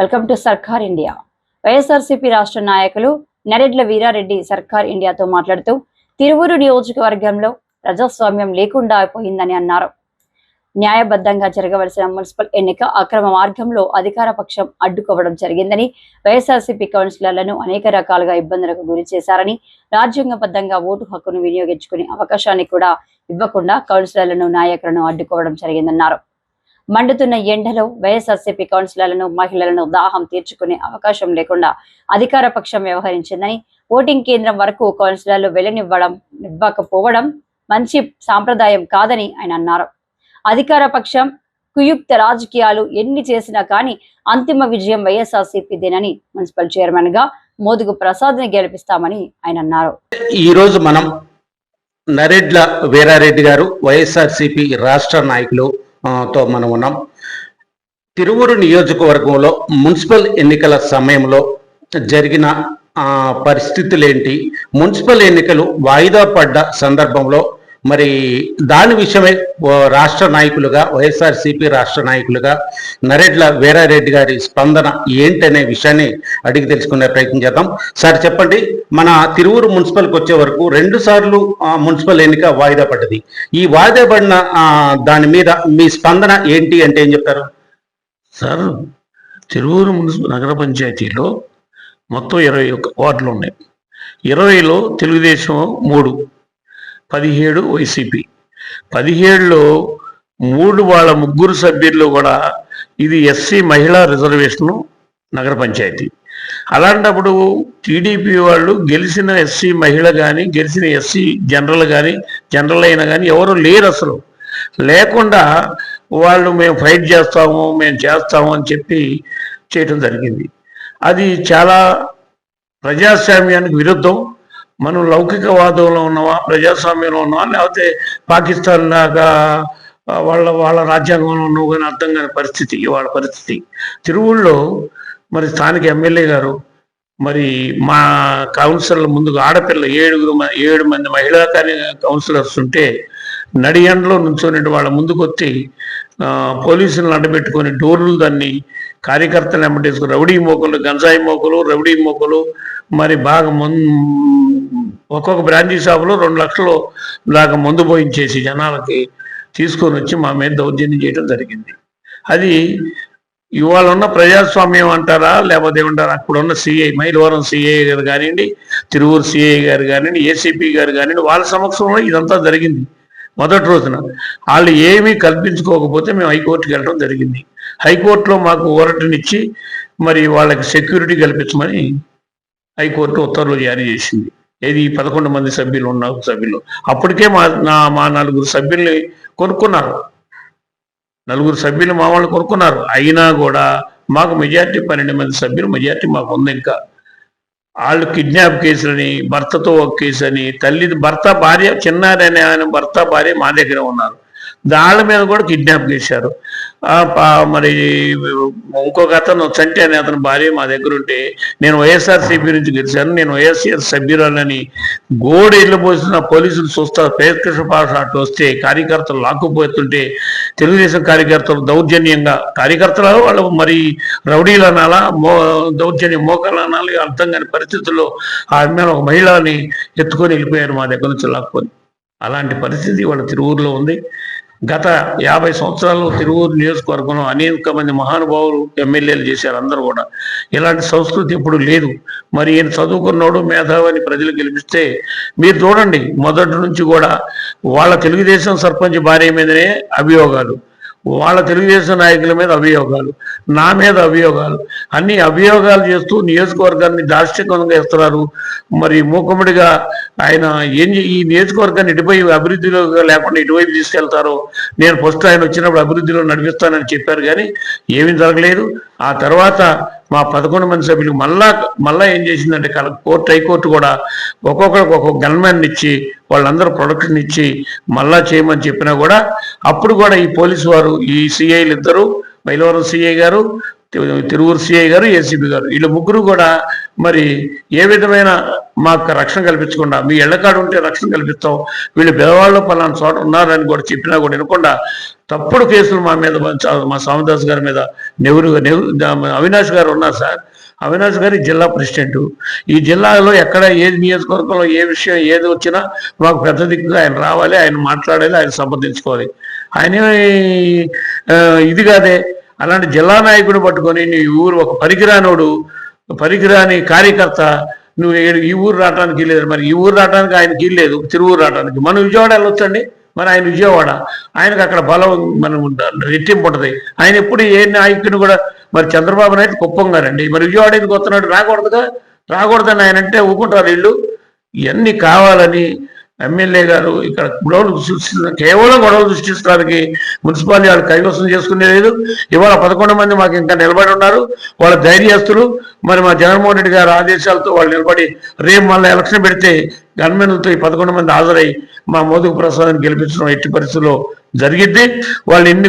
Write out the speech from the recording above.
Welcome to Sarkar India. YSRCP రాష్ట్ర నాయకులు నరెడ్ల వీరారెడ్డి సర్కార్ ఇండియాతో మాట్లాడుతూ తిరువురు నియోజకవర్గంలో ప్రజాస్వామ్యం లేకుండా అయిపోయిందని అన్నారు. న్యాయబద్ధంగా జరగవలసిన మున్సిపల్ ఎన్నిక అక్రమ మార్గంలో అధికార పక్షం అడ్డుకోవడం జరిగిందని వైఎస్ఆర్సీపీ కౌన్సిలర్లను అనేక రకాలుగా ఇబ్బందులకు గురి చేశారని రాజ్యాంగబద్ధంగా ఓటు హక్కును వినియోగించుకునే అవకాశాన్ని కూడా ఇవ్వకుండా కౌన్సిలర్లను నాయకులను అడ్డుకోవడం జరిగిందన్నారు. మండుతున్న ఎండలో వైఎస్ఆర్సీపీ కౌన్సిలర్లను మహిళలను దాహం తీర్చుకునే అవకాశం లేకుండా అధికార పక్షం వ్యవహరించిందని ఓటింగ్ కేంద్రం వరకు కౌన్సిలర్లు వెళ్ళనివ్వడం ఇవ్వకపోవడం మంచి సాంప్రదాయం కాదని ఆయన అన్నారు. అధికార పక్షం కుయుక్త రాజకీయాలు ఎన్ని చేసినా కానీ అంతిమ విజయం వైఎస్ఆర్సీపీదేనని మున్సిపల్ చైర్మన్గా మోదుగు ప్రసాద్ని గెలిపిస్తామని ఆయన అన్నారు. ఈ రోజు మనం నరేడ్ల వీరారెడ్డి గారు వైఎస్ఆర్సిపి రాష్ట్ర నాయకులు తో మనం ఉన్నాం. తిరువురు నియోజకవర్గంలో మున్సిపల్ ఎన్నికల సమయంలో జరిగిన పరిస్థితులేంటి? మున్సిపల్ ఎన్నికలు వాయిదా పడ్డ సందర్భంలో మరి దాని విషయమై రాష్ట్ర నాయకులుగా వైఎస్ఆర్సీపీ రాష్ట్ర నాయకులుగా నరేడ్ల వీరారెడ్డి గారి స్పందన ఏంటనే విషయాన్ని అడిగి తెలుసుకునే ప్రయత్నం చేద్దాం. సార్ చెప్పండి. మన తిరువురు మున్సిపల్కి వచ్చే వరకు రెండు సార్లు మున్సిపల్ ఎన్నిక వాయిదా పడ్డది. ఈ వాయిదా పడిన దాని మీద మీ స్పందన ఏంటి అంటే ఏం చెప్తారు? సార్ తిరువూరు మున్సిపల్ నగర పంచాయతీలో మొత్తం ఇరవై ఒక్క వార్డులు ఉన్నాయి. ఇరవైలో తెలుగుదేశం మూడు పదిహేడు వైసీపీ. పదిహేడులో మూడు వాళ్ళ ముగ్గురు సభ్యుల్లో కూడా ఇది ఎస్సీ మహిళా రిజర్వేషను నగర పంచాయతీ. అలాంటప్పుడు టీడీపీ వాళ్ళు గెలిచిన ఎస్సీ మహిళ కానీ గెలిచిన ఎస్సీ జనరల్ కానీ జనరల్ అయినా కానీ ఎవరు లేరు అసలు. లేకుండా వాళ్ళు మేము ఫైట్ చేస్తాము మేము చేస్తాము అని చెప్పి చేయటం జరిగింది. అది చాలా ప్రజాస్వామ్యానికి విరుద్ధం. మనం లౌకికవాదంలో ఉన్నామా ప్రజాస్వామ్యంలో ఉన్నామా లేకపోతే పాకిస్తాన్ లాగా వాళ్ళ వాళ్ళ రాజ్యాంగంలో ఉన్నావు కానీ అర్థం కాని పరిస్థితి వాళ్ళ పరిస్థితి. తిరువుల్లో మరి స్థానిక ఎమ్మెల్యే గారు మరి మా కౌన్సిలర్ల ముందుకు ఆడపిల్ల ఏడుగురు ఏడు మంది మహిళా కార్య కౌన్సిలర్స్ ఉంటే నడియండలో నుంచోని వాళ్ళ ముందుకు వచ్చి పోలీసులను అడ్డబెట్టుకొని డోర్లు దాన్ని కార్యకర్తలు వెంబడేసుకుని రౌడీ మోకలు గంజాయి మోకలు రౌడీ మోకలు మరి బాగా ఒక్కొక్క బ్రాంచీ షాపులో రెండు లక్షలు దాకా మందు పోయించేసి జనాలకి తీసుకొని వచ్చి మా మీద దౌర్జన్యం చేయడం జరిగింది. అది ఇవాళ ఉన్న ప్రజాస్వామ్యం అంటారా? లేకపోతే ఏమంటారా? అక్కడున్న సిఐ మైలవరం సిఐ గారు కానివ్వండి తిరువూరు సిఐ గారు కానివ్వండి ఏసీపీ గారు కానివ్వండి వాళ్ళ సమక్షంలో ఇదంతా జరిగింది. మొదటి రోజున వాళ్ళు ఏమీ కల్పించుకోకపోతే మేము హైకోర్టుకి వెళ్ళడం జరిగింది. హైకోర్టులో మాకు ఊరటనిచ్చి మరి వాళ్ళకి సెక్యూరిటీ కల్పించమని హైకోర్టు ఉత్తర్వులు జారీ చేసింది. ఏది పదకొండు మంది సభ్యులు ఉన్న సభ్యులు. అప్పటికే మా నా మా నలుగురు సభ్యుల్ని కొనుక్కున్నారు. నలుగురు సభ్యులు మా వాళ్ళు కొనుక్కున్నారు. అయినా కూడా మాకు మెజార్టీ పన్నెండు మంది సభ్యులు మెజార్టీ మాకు ఉంది ఇంకా. వాళ్ళు కిడ్నాప్ కేసులని భర్తతో ఒక కేసు అని తల్లి భర్త భార్య చిన్నారని ఆయన భర్త భార్య మా దగ్గర ఉన్నారు. దాళ్ళ మీద కూడా కిడ్నాప్ చేశారు. మరి ఇంకొక అతను చంటి అనే అతని భార్య మా దగ్గర ఉంటే నేను వైఎస్ఆర్సీపీ నుంచి గెలిచాను. నేను వైఎస్ఆర్ సభ్యురాలని గోడ ఇల్లు పోసిన పోలీసులు చూస్తా పేర్కృష్ణ పాఠ అటు వస్తే కార్యకర్తలు లాక్కుపోతుంటే తెలుగుదేశం కార్యకర్తలు దౌర్జన్యంగా కార్యకర్తలు వాళ్ళు మరి రౌడీలు అనాలా మో దౌర్జన్యం మోకాలు అనాలి అర్థం కాని పరిస్థితుల్లో ఆ మీద ఒక మహిళని ఎత్తుకొని వెళ్ళిపోయారు మా దగ్గర నుంచి లాక్కొని. అలాంటి పరిస్థితి వాళ్ళ తిరువురులో ఉంది. గత యాభై సంవత్సరాలు తిరువూరు నియోజకవర్గంలో అనేక మంది మహానుభావులు ఎమ్మెల్యేలు చేశారు అందరూ కూడా. ఇలాంటి సంస్కృతి ఇప్పుడు లేదు. మరి ఈయన చదువుకున్నాడు మేధావని ప్రజలు గెలిపిస్తే మీరు చూడండి. మొదటి నుంచి కూడా వాళ్ళ తెలుగుదేశం సర్పంచ్ భార్య మీదనే అభియోగాలు. వాళ్ళ తెలుగుదేశం నాయకుల మీద అభియోగాలు నా మీద అభియోగాలు అన్ని అభియోగాలు చేస్తూ నియోజకవర్గాన్ని దార్శనికంగా ఇస్తున్నారు మరి మూకుమ్మడిగా ఆయన ఏం ఈ నియోజకవర్గాన్ని ఇటువైపు అభివృద్ధిలో లేకుండా ఇటువైపు తీసుకెళ్తారో నేను ఫస్ట్ ఆయన వచ్చినప్పుడు అభివృద్ధిలో నడిపిస్తానని చెప్పారు కానీ ఏమీ జరగలేదు. ఆ తర్వాత మా పదకొండు మంది సభ్యులు మళ్ళా మళ్ళా ఏం చేసిందంటే కోర్టు హైకోర్టు కూడా ఒక్కొక్కరికి ఒక్కొక్క గన్మెన్ ఇచ్చి వాళ్ళందరూ ప్రొడక్షన్ ఇచ్చి మళ్ళా చేయమని చెప్పినా కూడా అప్పుడు కూడా ఈ పోలీసు వారు ఈ సిఐలు ఇద్దరు మైలవరం సిఐ గారు తిరువురు సిఐ గారు ఏసీబీ గారు. వీళ్ళు ముగ్గురు కూడా మరి ఏ విధమైన మాకు రక్షణ కల్పించకుండా మీ ఎళ్ళకాడు ఉంటే రక్షణ కల్పిస్తాం వీళ్ళు పెదవాళ్ళు పలానా చోట ఉన్నారని కూడా చెప్పినా కూడా వినకుండా తప్పుడు కేసులు మా మీద మా స్వామిదాస్ గారి మీద నెహ్రూ నెహ్రూ అవినాష్ గారు ఉన్నారు సార్. అవినాష్ గారి జిల్లా ప్రెసిడెంట్. ఈ జిల్లాలో ఎక్కడ ఏది నియోజకవర్గంలో ఏ విషయం ఏది వచ్చినా మాకు పెద్ద దిక్కుగా ఆయన రావాలి ఆయన మాట్లాడాలి ఆయన సంప్రదించుకోవాలి. ఆయన ఇది కాదే అలాంటి జిల్లా నాయకుడు పట్టుకొని నీ ఊరు ఒక పరికిరానోడు పరికిరాని కార్యకర్త నువ్వు ఈ- ఊరు రావడానికి లేదు. మరి ఈ ఊరు రావడానికి ఆయనకి లేదు. తిరువురు రావడానికి మనం విజయవాడ వెళ్ళొచ్చండి. మరి ఆయన విజయవాడ. ఆయనకు అక్కడ బలం మనం రెట్టింపు ఉంటుంది. ఆయన ఎప్పుడు ఏ నాయకుడిని కూడా మరి చంద్రబాబు నాయుడు కుప్పం గారండి మరి విజయవాడ ఎందుకు వస్తున్నాడు? రాకూడదుగా? రాకూడదని ఆయన అంటే ఊకుంటారు వీళ్ళు. ఇవన్నీ కావాలని ఎమ్మెల్యే గారు ఇక్కడ గొడవలు సృష్టిస్తున్న కేవలం గొడవలు సృష్టించడానికి మున్సిపాలిటీ వాళ్ళు కైవసం చేసుకునే లేదు. ఇవాళ పదకొండు మంది మాకు ఇంకా నిలబడి ఉన్నారు. వాళ్ళ ధైర్యస్తులు మరి మా జగన్మోహన్ రెడ్డి గారి ఆదేశాలతో వాళ్ళు నిలబడి రేపు మళ్ళీ ఎలక్షన్ పెడితే గన్మెన్లతో ఈ పదకొండు మంది హాజరై మా మోదీ ప్రసాదాన్ని గెలిపించడం ఎట్టి పరిస్థితుల్లో జరిగిద్ది. వాళ్ళు ఎన్ని